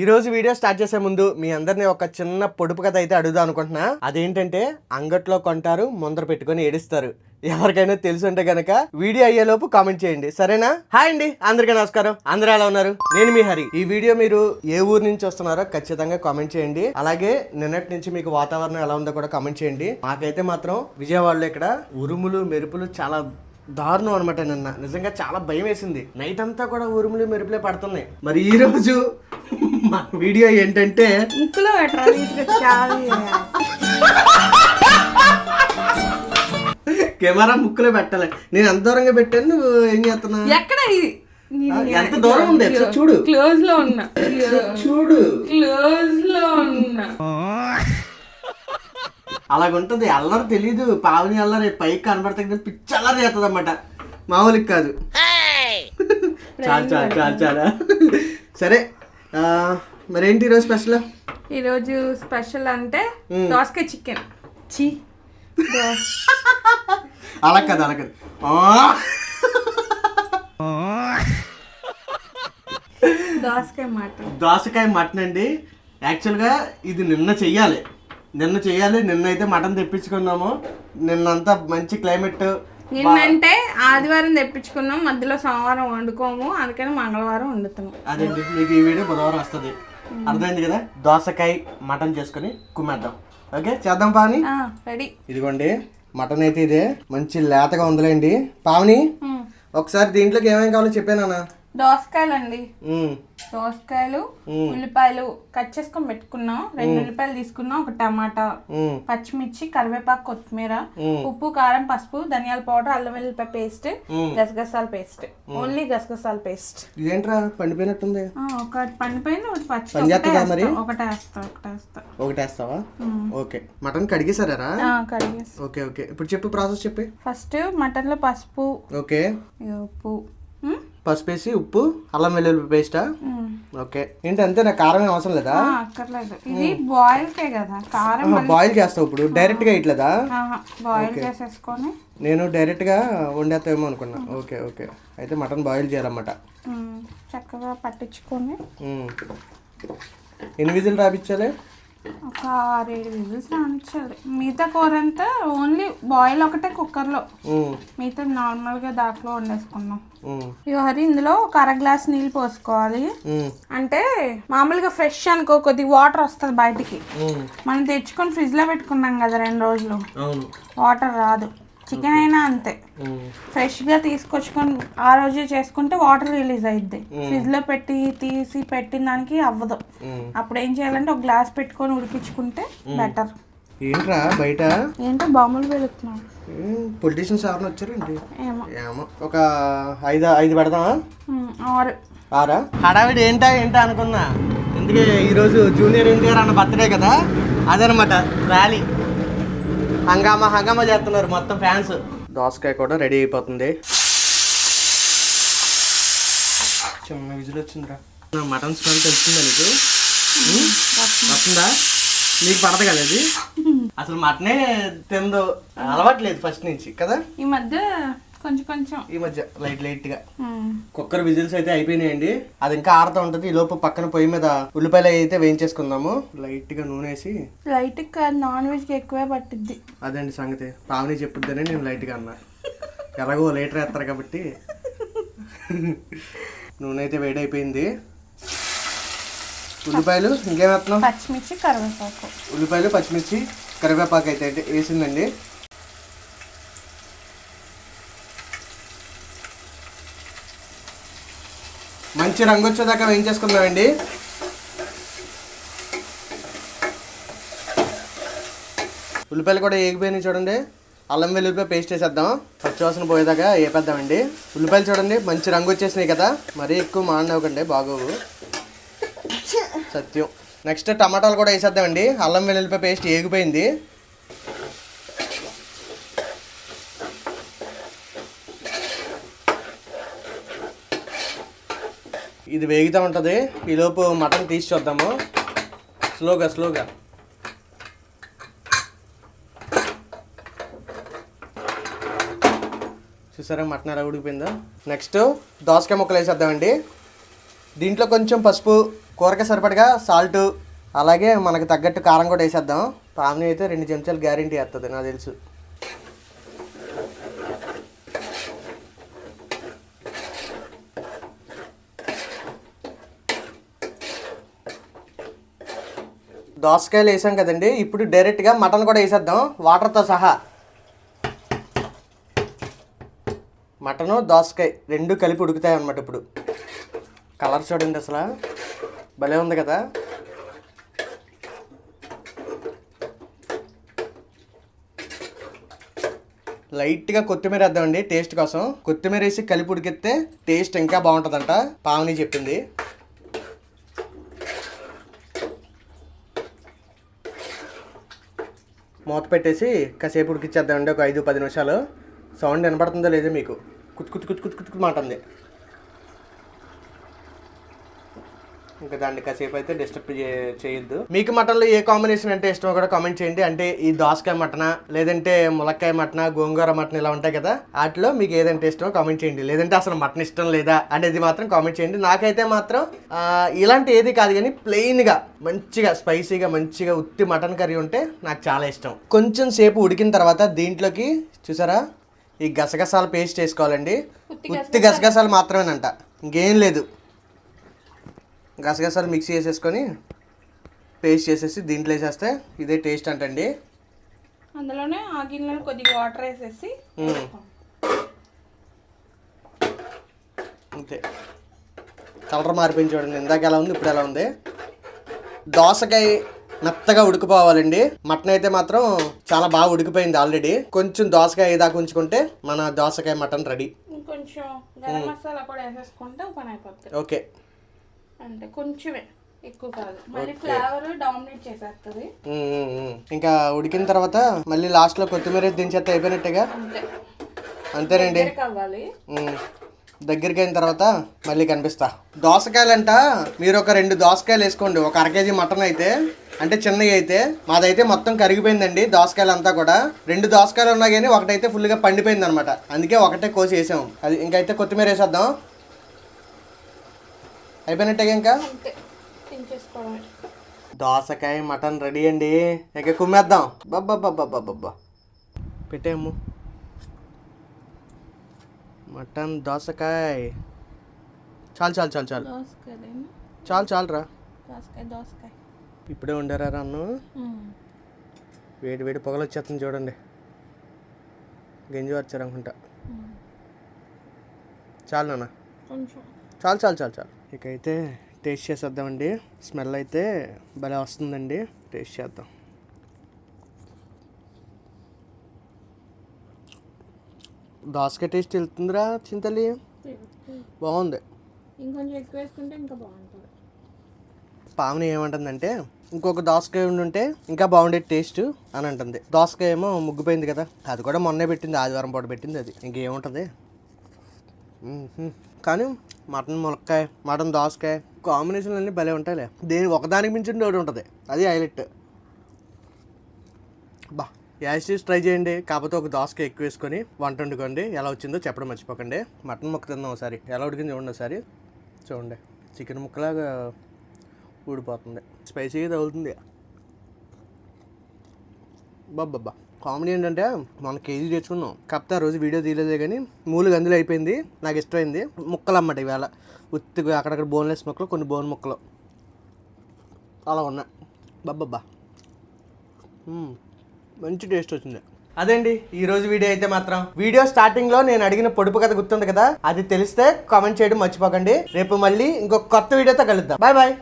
ఈరోజు video start చేసే ముందు మీ అందరిని ఒక చిన్న పొడుపు కథ అయితే అడుగుదాం అనుకుంటున్నా. అదేంటంటే అంగట్లో కొంటారు ముందర పెట్టుకొని ఏడుస్తారు. ఎవరికైనా తెలిసి ఉంటే గనక వీడియో అయ్యేలోపు కామెంట్ చేయండి. సరేనా? హాయ్ అండి అందరికీ నమస్కారం. అందరూ ఎలా ఉన్నారు? నేను మీ హరి. ఈ వీడియో మీరు ఏ ఊరు నుంచి వస్తున్నారో ఖచ్చితంగా కామెంట్ చేయండి. అలాగే నిన్నటి నుంచి మీకు వాతావరణం ఎలా ఉందో కూడా కామెంట్ చేయండి. మాకైతే మాత్రం విజయవాడలో ఇక్కడ ఉరుములు మెరుపులు చాలా దారుణం అనమాట నిన్న. నిజంగా చాలా భయం వేసింది. నైట్ అంతా కూడా ఉరుములు మెరుపులే పడుతున్నాయి. మరి ఈ రోజు మా వీడియో ఏంటంటే ముక్కులో కెమెరా ముక్కులో పెట్టాలి. నేను ఎంత దూరంగా పెట్టాను? నువ్వు ఏం చేస్తున్నా ఎక్కడ ఇది ఎంత దూరం ఉంది? చూడు. క్లోజ్లో ఉన్నా. చూడు. క్లోజ్లో ఉన్నా. అలాగుంటది. అల్లరి తెలీదు. పావని అల్లరి పైకి కనబడతా పిచ్చి అల్లరి చేస్తుంది అనమాట మామూలుగా కాదు చాలు చాలు చాలు చాలా. సరే. మరేంటి ఈరోజు స్పెషల్? ఈరోజు స్పెషల్ అంటే దోసకాయ చికెన్. చి అలా కాదు అలా కాదు! దోసకాయ మాట దోసకాయ మటన్ అండి. యాక్చువల్గా ఇది నిన్న చెయ్యాలి. నిన్న చెయ్యాలి నిన్న అయితే మటన్ తెప్పించుకున్నాము. నిన్నంతా మంచి క్లైమేట్ నిన్నంటే ఆదివారం తెప్పించుకున్నాం మధ్యలో సోమవారం వండుకోము అందుకని మంగళవారం వండుతాము అదేంటి మీకు ఈ వీడియో బుధవారం వస్తుంది. అర్థమైంది కదా? దోసకాయ మటన్ చేసుకొని కుమ్మేద్దాం. ఓకే చేద్దాం పావని? రెడీ. ఇదిగోండి మటన్ అయితే ఇదే. మంచి లేతగా ఉందిలేండి. పావని ఒకసారి దీంట్లోకి ఏమేమి కావాలో చెప్పానా దోసకాయలు అండి దోసకాయలు ఉల్లిపాయలు కట్ చేసుకొని పెట్టుకున్నాం. రెండు ఉల్లిపాయలు తీసుకున్నాం. ఒక టమాటా పచ్చిమిర్చి కరివేపాకు కొత్తిమీర ఉప్పు కారం పసుపు ధనియాల పౌడర్ అల్లం వెల్లిపాయ పేస్ట్ గసగసాల పేస్ట్. ఓన్లీ గసగసాల పేస్ట్. ఇదేంట్రా? పండిపోయినట్టుంది. ఒకటి పండిపోయింది ఒకటి పచ్చి ఒకటే వేస్తా. ఒకటే వేస్తా ఒకటి వేస్తావా? ఓకే. మటన్ కడిగేసారా కడిగేసి. Okay okay. ఇప్పుడు చెప్పు ప్రాసెస్ చెప్పి. ఫస్ట్ మటన్లో పసుపు ఓకే. ఉప్పు పసుపు వేసి ఉప్పు అల్లం వెల్లుల్లి పేస్టా. ఓకే. ఏంటి అంతే నాకు కారం ఏం అవసరం లేదా? అక్కర్లేదు. ఇది బాయిల్ కదా. కారం బాయిల్ చేస్తావు ఇప్పుడు. డైరెక్ట్గా ఇట్లేదా? బాయిల్ చేసేసుకొని. నేను డైరెక్ట్గా వండేస్తామేమో అనుకున్నా. Okay okay. అయితే మటన్ బాయిల్ చేయాలన్నమాట. చక్కగా పట్టించుకొని. ఎన్ని విజిల్ రాపించాలి ఒక ఆరేడు విజిల్స్ రానిచ్చాలి మిగతా కూర అంతా ఓన్లీ బాయిల్ ఒకటే కుక్కర్లో మిగతా నార్మల్గా దాంట్లో వండేసుకున్నాం. హరి ఇందులో ఒక అర గ్లాస్ నీళ్ళు పోసుకోవాలి. అంటే మామూలుగా ఫ్రెష్ అనుకో కొద్ది వాటర్ వస్తుంది బయటికి. మనం తెచ్చుకొని ఫ్రిడ్జ్లో పెట్టుకున్నాం కదా రెండు రోజులు. వాటర్ రాదు. చికెన్ అయినా అంతే. ఫ్రెష్గా తీసుకొచ్చుకొని ఆ రోజే చేసుకుంటే వాటర్ రిలీజ్ అయ్యిద్ది ఫ్రిడ్జ్లో పెట్టి తీసి పెట్టిన దానికి అవ్వదు. అప్పుడు ఏం చేయాలంటే ఒక గ్లాస్ పెట్టుకొని ఉడికించుకుంటే బెటర్. ఏంట్రా బయట? ఏంటో బాంబులు వెళుతున్నాం పొలిటీషియన్స్ ఎవరైనా వచ్చారండి ఏమో. ఏమో. ఒక ఐదు ఐదు పెడదామా ఆరు. ఆరా? హడావిడి ఏంటా ఏంటా అనుకున్నా. ఎందుకే ఈరోజు జూనియర్ ఎన్టీఆర్ అన్న బర్త్డే కదా? అదనమాట ర్యాలీ. హంగామా హంగామా చేస్తున్నారు మొత్తం ఫ్యాన్స్ దోసకాయ కూడా రెడీ అయిపోతుంది. చిన్న విజిల్ వచ్చిందిరా. నా మటన్ స్మెల్ తెలుస్తుందా నీకు? వస్తుందా? నీకు పడదు కదా ఇది? అసలు మటనే తిందో. అలవాట్లేదు ఫస్ట్ నుంచి కదా? ఈ మధ్య కొంచెం కొంచెం. ఈ మధ్య లైట్ లైట్గా కుక్కర్ విజిల్స్ అయితే అయిపోయినాయండి. అది ఇంకా ఆడుతూ ఉంటది. ఈ లోపు పక్కన పొయ్యి మీద ఉల్లిపాయలు అయితే వేయించేసుకుందాము. లైట్గా నూనె వేసి. లైట్ కాదు నాన్ వెజ్కి ఎక్కువే పట్టిద్ది. అదండి సంగతి? పావని చెప్పుద్దనే నేను లైట్గా అన్నా. ఎలాగో లీటర్ వేస్తారు కాబట్టి. నూనె అయితే వేడైపోయింది. ఉల్లిపాయలు ఇంకేం వేస్తున్నాం పచ్చిమిర్చి కరివేపాకు. ఉల్లిపాయలు పచ్చిమిర్చి కరివేపాకు అయితే అయితే వేసిందండి. మంచి రంగు వచ్చేదాకా వేయించేసుకుందామండి. ఉల్లిపాయలు కూడా ఏగిపోయినాయి చూడండి. అల్లం వెల్లుల్లిపాయ పేస్ట్ వేసేద్దాం. పచ్చివాసన పోయేదాకా వేపేద్దామండి. ఉల్లిపాయలు చూడండి మంచి రంగు వచ్చేసినాయి కదా. మరీ ఎక్కువ మాండవకండి బాగోవు. సత్యం. నెక్స్ట్ టమాటాలు కూడా వేసేద్దామండి. అల్లం వెల్లుల్లిపాయ పేస్ట్ ఏగిపోయింది. ఇది వేగుతూ ఉంటుంది. ఈలోపు మటన్ తీసి చూద్దాము. స్లోగా స్లోగా. చూసారా మటన్ ఎలా ఉడికిపోయిందా? నెక్స్ట్ దోసకాయ ముక్కలు వేసేద్దామండి. దీంట్లో కొంచెం పసుపు కూరకి సరిపడగా సాల్ట్ అలాగే మనకు తగ్గట్టు కారం కూడా వేసేద్దాం. పాముని అయితే రెండు చెంచాలు గ్యారంటీ వేస్తుంది నాకు తెలుసు. దోసకాయలు వేసాం కదండి. ఇప్పుడు డైరెక్ట్గా మటన్ కూడా వేసేద్దాం. వాటర్తో సహా. మటను దోసకాయ రెండు కలిపి ఉడుకుతాయి అన్నమాట ఇప్పుడు. కలర్ చూడండి అసలు. భలే ఉంది కదా. లైట్గా కొత్తిమీర వేద్దామండి టేస్ట్ కోసం. కొత్తిమీర వేసి కలిపి ఉడికిస్తే టేస్ట్ ఇంకా బాగుంటుందంట. పావని చెప్పింది. మూత పెట్టేసి కాసేపు ఉడికిచ్చేద్దామండి ఒక ఐదు పది నిమిషాలు. సౌండ్ వినపడుతుందో లేదో మీకు. కుచ్ కుచ్ కుచ్ కుచ్ కుచ్ మాట మాటంది. ఇంకా దాన్ని కాసేపు అయితే డిస్టర్బ్ చేయొద్దు. మీకు మటన్లో ఏ కాంబినేషన్ అంటే ఇష్టమో కూడా కామెంట్ చేయండి. అంటే ఈ దోసకాయ మటన లేదంటే ములక్కాయ మటన గోంగూర మటన్ ఇలా ఉంటాయి కదా వాటిలో మీకు ఏదంటే ఇష్టమో కామెంట్ చేయండి. లేదంటే అసలు మటన్ ఇష్టం లేదా అనేది మాత్రం కామెంట్ చేయండి. నాకైతే మాత్రం ఇలాంటి ఏది కాదు కానీ ప్లెయిన్గా మంచిగా స్పైసీగా మంచిగా ఉత్తి మటన్ కర్రీ ఉంటే నాకు చాలా ఇష్టం. కొంచెం సేపు ఉడికిన తర్వాత దీంట్లోకి చూసారా? ఈ గసగసాల పేస్ట్ వేసుకోవాలండి ఉత్తి గసగసాలు మాత్రమేనంట. ఇంకేం లేదు. గసగసాలు మిక్సీ చేసేసుకొని పేస్ట్ చేసేసి దీంట్లో వేసేస్తే ఇదే టేస్ట్ అంటండి. అందులోనే ఆ గిన్నెలో కొద్దిగా వాటర్ వేసేసి. అంతే. కలర్ మారిపోయింది చూడండి. ఇందాక ఎలా ఉంది ఇప్పుడు ఎలా ఉంది? దోసకాయ మెత్తగా ఉడికిపోవాలండి. మటన్ అయితే మాత్రం చాలా బాగా ఉడికిపోయింది ఆల్రెడీ కొంచెం దోసకాయ దాకా ఉంచుకుంటే మన దోసకాయ మటన్ రెడీ. ఇంకొంచెం గరం మసాలా కూడా వేసేసుకుంటే పని అయిపోతుంది ఓకే. అంటే కొంచెమే. ఎక్కువ కాదు. మళ్ళీ ఫ్లేవర్ డామినేట్ చేసేస్తుంది. ఇంకా ఉడికిన తర్వాత మళ్ళీ లాస్ట్లో కొత్తిమీర వేసి దించేస్తే అయిపోయినట్టేగా? అంతే. అంతేనండి. దగ్గరికి అయిన తర్వాత మళ్ళీ కనిపిస్తా. దోసకాయలంట మీరు ఒక రెండు దోసకాయలు వేసుకోండి. ఒక అర కేజీ మటన్ అయితే అంటే చిన్నవి అయితే మాదైతే మొత్తం కరిగిపోయిందండి దోసకాయలు అంతా కూడా. రెండు దోసకాయలు ఉన్నా కానీ ఒకటైతే ఫుల్గా పండిపోయింది అనమాట అందుకే ఒకటే కోసి వేసాం. అది ఇంకైతే కొత్తిమీర వేసేద్దాం. అయిపోయినట్టే ఇంకా? దోసకాయ మటన్ రెడీ అండి. ఇక కుమ్మేద్దాం. బాబ్బా పెట్టేము మటన్ దోసకాయ. చాలు చాలు చాలు చాలు. చాలు దోసకాయ దోసకాయ. ఇప్పుడే వండారా అన్ను? వేడి వేడి పొగలు వచ్చేస్తుంది చూడండి. గంజి వచ్చారు అనుకుంటా చాలు నాన్న. కొంచెం. చాలు చాలు చాలు చాలు. ఇక అయితే టేస్ట్ చేసేద్దామండి స్మెల్ అయితే భలే వస్తుందండి. టేస్ట్ చేద్దాం. దోసకాయ టేస్ట్ వెళ్తుందిరా చింతలి? బాగుంది. ఇంకొంచెం ఎక్కువ వేసుకుంటే ఇంకా బాగుంటుంది. పావని ఏమంటుందంటే ఇంకొక దోసకాయ ఉండి ఉంటే ఇంకా బాగుండే టేస్ట్ అని అంటుంది. దోసకాయ ఏమో ముగ్గిపోయింది కదా. అది కూడా మొన్నే పెట్టింది ఆదివారం పూట పెట్టింది అది. ఇంకేముంటుంది. కానీ మటన్ ములక్కాయ మటన్ దోసకాయ కాంబినేషన్ అన్నీ భలే ఉంటాయిలే. దేని ఒకదానికి మించిన ఒకటి ఉంటుంది. అది హైలైట్. బా యాసిస్ ట్రై చేయండి. కాకపోతే ఒక దోసకాయ ఎక్కువ వేసుకొని వంట వండుకోండి. ఎలా వచ్చిందో చెప్పడం మర్చిపోకండి. మటన్ ముక్క తిందాం ఒకసారి. ఎలా ఉడికింది చూడండి ఒకసారి. చూడండి. చికెన్ ముక్కలాగా ఊడిపోతుంది. స్పైసీగా తగులుతుంది. బాబ్బా కామెడీ ఏంటంటే మన కేజీ తెచ్చుకున్నాం. కాకపోతే ఆ రోజు వీడియో తీయలేదే కానీ మూలు గందులు అయిపోయింది నాకు ఇష్టమైంది. ముక్కలు అన్నమాట ఇవాళ. ఉత్తిగా అక్కడక్కడ బోన్లెస్ ముక్కలు కొన్ని బోన్ ముక్కలు. అలా ఉన్నాయి. బాబ్బా మంచి టేస్ట్ వచ్చింది. అదండి ఈ రోజు వీడియో అయితే మాత్రం. వీడియో స్టార్టింగ్లో నేను అడిగిన పొడుపు కథ గుర్తుంది కదా? అది తెలిస్తే కామెంట్ చేయడం మర్చిపోకండి. రేపు మళ్ళీ ఇంకొక కొత్త వీడియోతో కలుద్దాం. Bye bye